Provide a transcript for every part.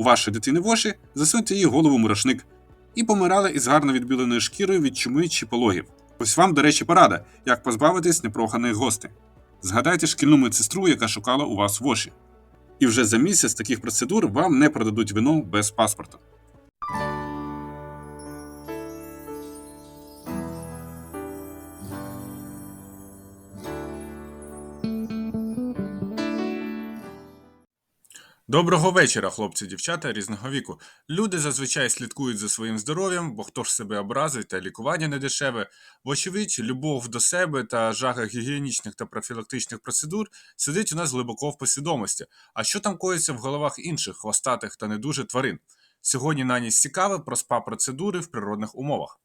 у вашої дитини воші, засуньте її голову мурашник і помирали із гарно відбіленою шкірою від чуми чи пологів. Ось вам, до речі, порада, як позбавитись непроханих гостей. Згадайте шкільну медсестру, яка шукала у вас воші. І вже за місяць таких процедур вам не продадуть вино без паспорта. Доброго вечора, хлопці, дівчата різного віку. Люди зазвичай слідкують за своїм здоров'ям, бо хто ж себе образить та лікування не дешеве. Вочевидь, любов до себе та жага гігієнічних та профілактичних процедур сидить у нас глибоко в посвідомості. А що там коїться в головах інших хвостатих та не дуже тварин? Сьогодні на ніч цікаве про спа-процедури в природних умовах.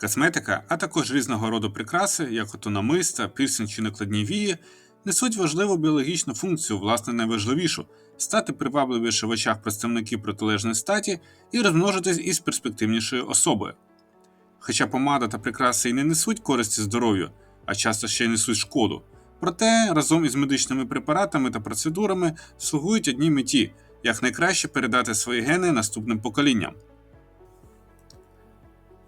Косметика, а також різного роду прикраси, як ото намиста, пірсинг чи накладні вії, несуть важливу біологічну функцію, власне найважливішу стати привабливіше в очах представників протилежної статі і розмножитись із перспективнішою особою. Хоча помада та прикраси і не несуть користі здоров'ю, а часто ще й несуть шкоду, проте разом із медичними препаратами та процедурами слугують одній меті як найкраще передати свої гени наступним поколінням.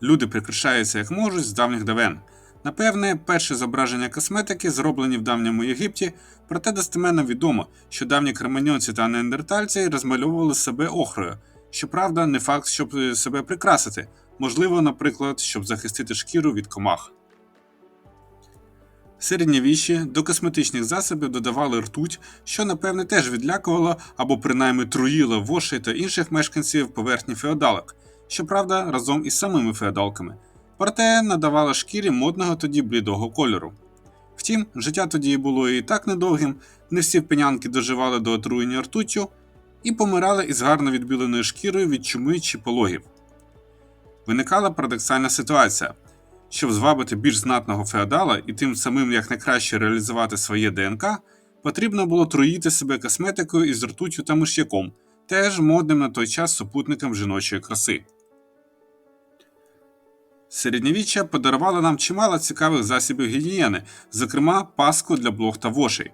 Люди прикрашаються як можуть з давніх давен. Напевне, перші зображення косметики зроблені в давньому Єгипті, проте достеменно відомо, що давні креманьонці та неандертальці розмальовували себе охрою. Щоправда, не факт, щоб е, себе прикрасити, можливо, наприклад, щоб захистити шкіру від комах. Середньовіччі до косметичних засобів додавали ртуть, що напевне теж відлякувало або принаймні труїло вошей та інших мешканців поверхні феодалок, щоправда, разом із самими феодалками, проте надавало шкірі модного тоді блідого кольору. Втім, життя тоді було і так недовгим, не всі пенянки доживали до отруєння ртуттю і помирали із гарно відбіленою шкірою від чуми чи пологів. Виникала парадоксальна ситуація. Щоб звабити більш знатного феодала і тим самим якнайкраще реалізувати своє ДНК, потрібно було труїти себе косметикою із ртуттю та миш'яком, теж модним на той час супутником жіночої краси. Середньовіччя подарувало нам чимало цікавих засобів гігієни, зокрема паску для блох та вошей.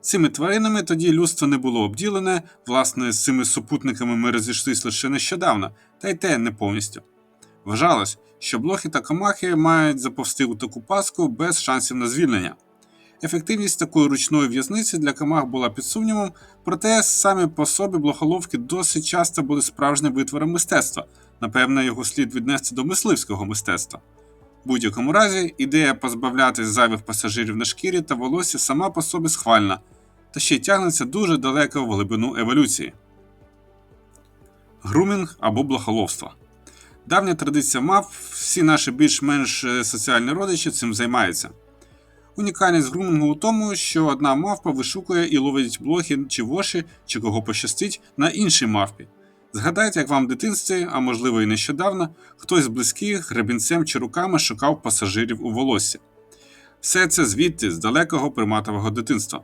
Цими тваринами тоді людство не було обділене, власне, з цими супутниками ми розійшлися лише нещодавно, та й те не повністю. Вважалось, що блохи та комахи мають заповсти у таку паску без шансів на звільнення. Ефективність такої ручної в'язниці для комах була під сумнівом, проте самі по собі блохоловки досить часто були справжнім витвором мистецтва, напевне, його слід віднести до мисливського мистецтва. В будь-якому разі, ідея позбавляти зайвих пасажирів на шкірі та волосся сама по собі схвальна, та ще й тягнеться дуже далеко в глибину еволюції. Грумінг або блохоловство. Давня традиція мав, всі наші більш-менш е, соціальні родичі цим займаються. Унікальність грумінгу у тому, що одна мавпа вишукує і ловить блохи чи воші, чи кого пощастить, на іншій мавпі. Згадайте, як вам в дитинстві, а можливо і нещодавно, хтось з близьких гребінцем чи руками шукав пасажирів у волосся. Все це звідти з далекого приматового дитинства.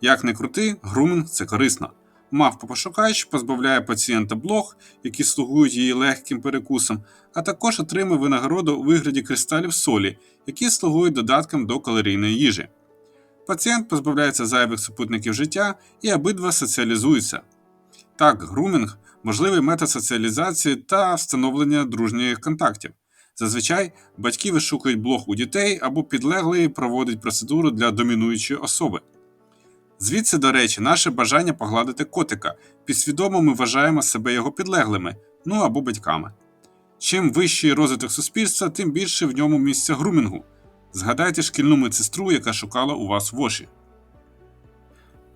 Як не крути, грумінг це корисно. Мавпа-пошукач позбавляє пацієнта блох, які слугують її легким перекусом, а також отримує винагороду у вигляді кристалів солі, які слугують додатком до калорійної їжі. Пацієнт позбавляється зайвих супутників життя і обидва соціалізуються. Так, грумінг можливий метод соціалізації та встановлення дружніх контактів. Зазвичай батьки вишукують блог у дітей або підлеглий проводить процедуру для домінуючої особи. Звідси, до речі, наше бажання погладити котика. Підсвідомо ми вважаємо себе його підлеглими, ну або батьками. Чим вищий розвиток суспільства, тим більше в ньому місця грумінгу. Згадайте шкільну медсестру, яка шукала у вас воші.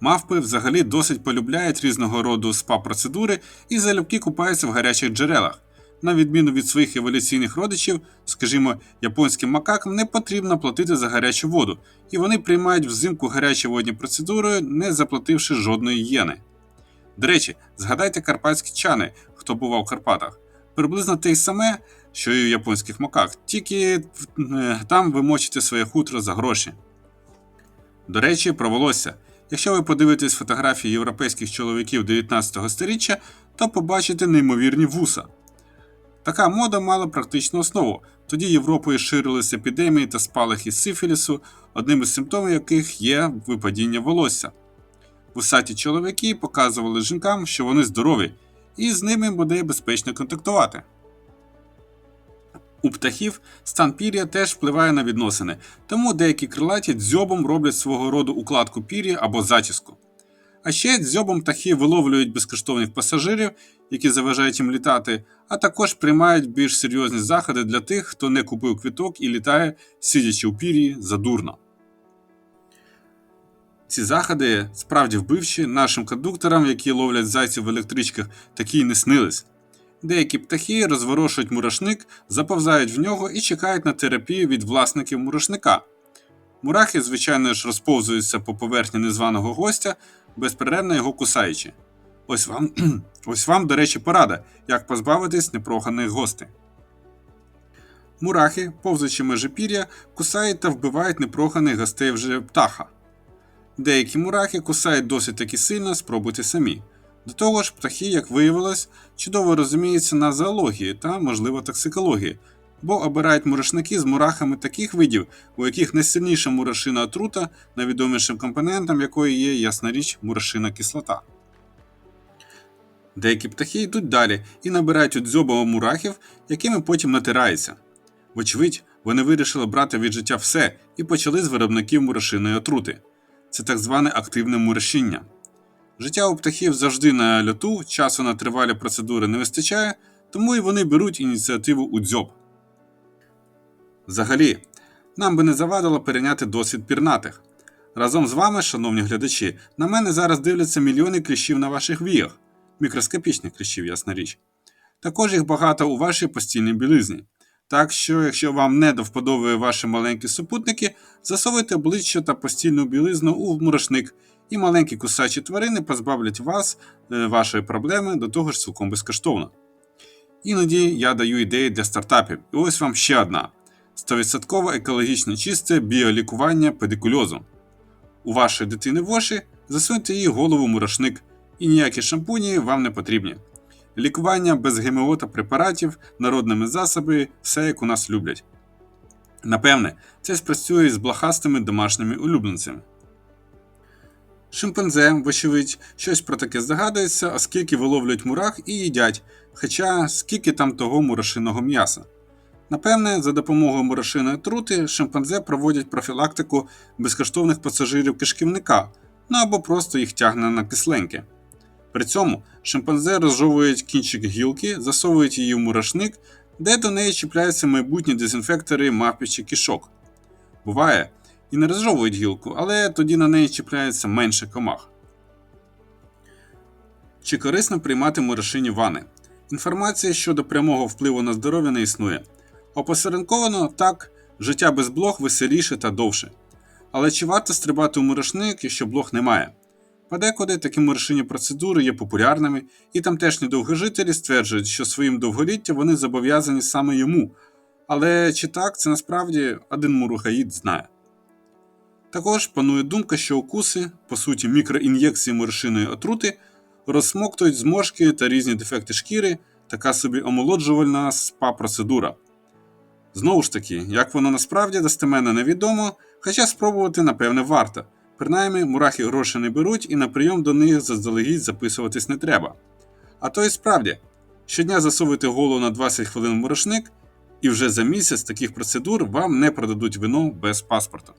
Мавпи взагалі досить полюбляють різного роду спа-процедури і залюбки купаються в гарячих джерелах. На відміну від своїх еволюційних родичів, скажімо, японським макакам не потрібно платити за гарячу воду, і вони приймають взимку гарячі водні процедури, не заплативши жодної єни. До речі, згадайте карпатські чани, хто бував в Карпатах. Приблизно те саме, що і у японських макак, тільки е, там ви мочите своє хутро за гроші. До речі, про волосся. Якщо ви подивитесь фотографії європейських чоловіків 19 століття, то побачите неймовірні вуса. Така мода мала практичну основу. Тоді Європою ширилися епідемії та спалахи сифілісу, одним із симптомів яких є випадіння волосся. Вусаті чоловіки показували жінкам, що вони здорові, і з ними буде безпечно контактувати. У птахів стан пір'я теж впливає на відносини, тому деякі крилаті дзьобом роблять свого роду укладку пір'я або зачіску. А ще дзьобом птахи виловлюють безкоштовних пасажирів, які заважають їм літати, а також приймають більш серйозні заходи для тих, хто не купив квіток і літає, сидячи у пір'ї задурно. Ці заходи справді вбивчі нашим кондукторам, які ловлять зайців в електричках, такі й не снились. Деякі птахи розворошують мурашник, заповзають в нього і чекають на терапію від власників мурашника. Мурахи, звичайно ж, розповзуються по поверхні незваного гостя, безперервно його кусаючи. Ось вам, ось вам, до речі, порада, як позбавитись непроханих гостей. Мурахи, повзучи межі пір'я, кусають та вбивають непроханих гостей вже птаха. Деякі мурахи кусають досить таки сильно, спробуйте самі. До того ж, птахи, як виявилось, чудово розуміються на зоології та, можливо, токсикології, бо обирають мурашники з мурахами таких видів, у яких найсильніша мурашина отрута, найвідомішим компонентом якої є, ясна річ, мурашина кислота. Деякі птахи йдуть далі і набирають у дзьоба мурахів, якими потім натираються. Вочевидь, вони вирішили брати від життя все і почали з виробників мурашиної отрути. Це так зване активне мурашіння. Життя у птахів завжди на льоту, часу на тривалі процедури не вистачає, тому і вони беруть ініціативу у дзьоб. Взагалі, нам би не завадило перейняти досвід пірнатих. Разом з вами, шановні глядачі, на мене зараз дивляться мільйони кліщів на ваших віях, мікроскопічних кліщів, ясна річ. Також їх багато у вашій постільній білизні. Так що, якщо вам не до вподоби ваші маленькі супутники, засовуйте обличчя та постільну білизну у мурашник, і маленькі кусачі тварини позбавлять вас е, вашої проблеми до того ж цілком безкоштовно. Іноді я даю ідеї для стартапів, і ось вам ще одна: 100% екологічно чисте біолікування педикульозу. У вашої дитини воші засуньте їй голову в мурашник, і ніякі шампуні вам не потрібні. Лікування без ГМО та препаратів, народними засоби, все як у нас люблять. Напевне, це спрацює з блохастими домашніми улюбленцями. Шимпанзе, вочевидь, щось про таке здогадується, оскільки виловлюють мурах і їдять, хоча скільки там того мурашиного м'яса. Напевне, за допомогою мурашиної трути шимпанзе проводять профілактику безкоштовних пасажирів кишківника, ну або просто їх тягне на кисленьки. При цьому шимпанзе розжовують кінчик гілки, засовують її в мурашник, де до неї чіпляються майбутні дезінфектори мавпічі кишок. Буває, і не розжовують гілку, але тоді на неї чіпляється менше комах. Чи корисно приймати мурашині вани? Інформація щодо прямого впливу на здоров'я не існує. Опосередковано так, життя без блох веселіше та довше. Але чи варто стрибати у мурашник, якщо блох немає? Подекуди такі мурашині процедури є популярними, і тамтешні довгожителі стверджують, що своїм довголіттям вони зобов'язані саме йому. Але чи так це насправді один мурухаїд знає. Також панує думка, що укуси, по суті, мікроін'єкції мурашиної отрути, розсмоктують зморшки та різні дефекти шкіри, така собі омолоджувальна спа-процедура. Знову ж таки, як воно насправді достеменно невідомо, хоча спробувати, напевне, варто. Принаймні, мурахи гроші не беруть і на прийом до них заздалегідь записуватись не треба. А то і справді, щодня засовуйте голову на 20 хвилин в мурашник, і вже за місяць таких процедур вам не продадуть вино без паспорта.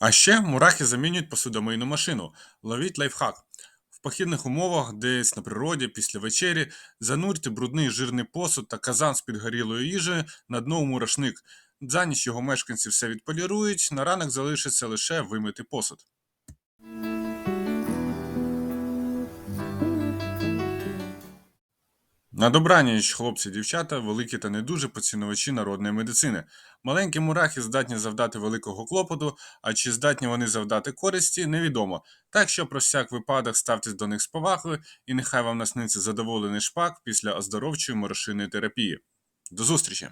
А ще мурахи замінюють посудомийну машину. Ловіть лайфхак. Похідних умовах, десь на природі, після вечері, занурте брудний жирний посуд та казан з підгорілою їжею на дно у мурашник. За ніч його мешканці все відполірують, на ранок залишиться лише вимити посуд. На добраніч, хлопці, дівчата, великі та не дуже поцінувачі народної медицини. Маленькі мурахи здатні завдати великого клопоту, а чи здатні вони завдати користі, невідомо. Так що про всяк випадок ставтесь до них з повагою, і нехай вам насниться задоволений шпак після оздоровчої морошиної терапії. До зустрічі!